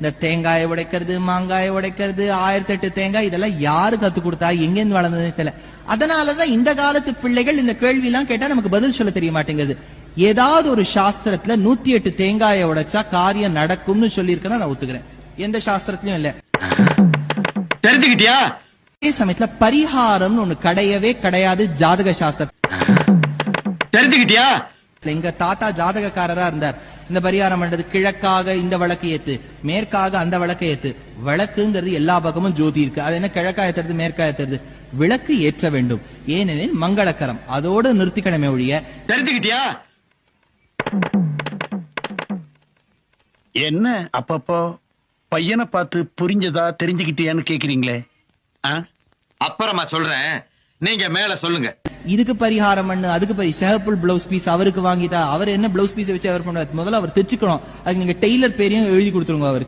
இந்த தேங்காயை உடைக்கிறது மாங்காயை உடைக்கிறது ஆயிரத்தி எட்டு தேங்காய் இதெல்லாம் யாரு கத்து கொடுத்தா எங்கேருந்து வளர்ந்ததுன்னு தெரியல. அதனாலதான் இந்த காலத்து பிள்ளைகள் இந்த கேள்வி எல்லாம் கேட்டா நமக்கு பதில் சொல்ல தெரிய மாட்டேங்குது. ஏதாவது ஒரு சாஸ்திரத்துல நூத்தி எட்டு தேங்காயை உடைச்சா காரியம் நடக்கும்னு சொல்லியிருக்கேன்னா நான் ஒத்துக்கிறேன். எந்த சாஸ்திரத்திலயும் இல்ல. தெரிஞ்சுக்கிட்டியா? அதே சமயத்துல பரிகாரம்னு ஒண்ணு கிடையவே கிடையாது ஜாதக சாஸ்திரம் தெரிஞ்சுக்கிட்டியா? எங்க தாத்தா ஜாதகக்காரரா இருந்தார். இந்த பரிகாரம் பண்றது கிழக்காக இந்த விளக்கு ஏத்து மேற்காக அந்த வழக்கை ஏத்து. விளக்குங்கிறது எல்லா பக்கமும் ஜோதி இருக்கு. அது என்ன கிழக்கா ஏத்துறது மேற்கா ஏத்துறது? விளக்கு ஏற்ற வேண்டும். ஏனெனில் மங்களக்கரம் அதோடு நிறுத்திக்கணுமே ஒழிய. தெரிஞ்சுக்கிட்டியா? என்ன அப்பப்போ பையனை பார்த்து புரிஞ்சதா தெரிஞ்சுக்கிட்டியான்னு கேக்குறீங்களே? அப்புறமா சொல்றேன். நீங்க மேல சொல்லுங்க. இதுக்கு பரிகாரம் பண்ணு அதுக்கு பரி சிகப்புல் பிளவுஸ் பீஸ் அவருக்கு வாங்கிட்டா அவர் என்ன பிளவுஸ் பீஸ் வச்சு அவர் பண்ணுவார் முதல்ல அவர் தைச்சுக்கணும். அதுக்கு நீங்க டெய்லர் பேரையும் எழுதி கொடுத்துருங்க அவருக்கு.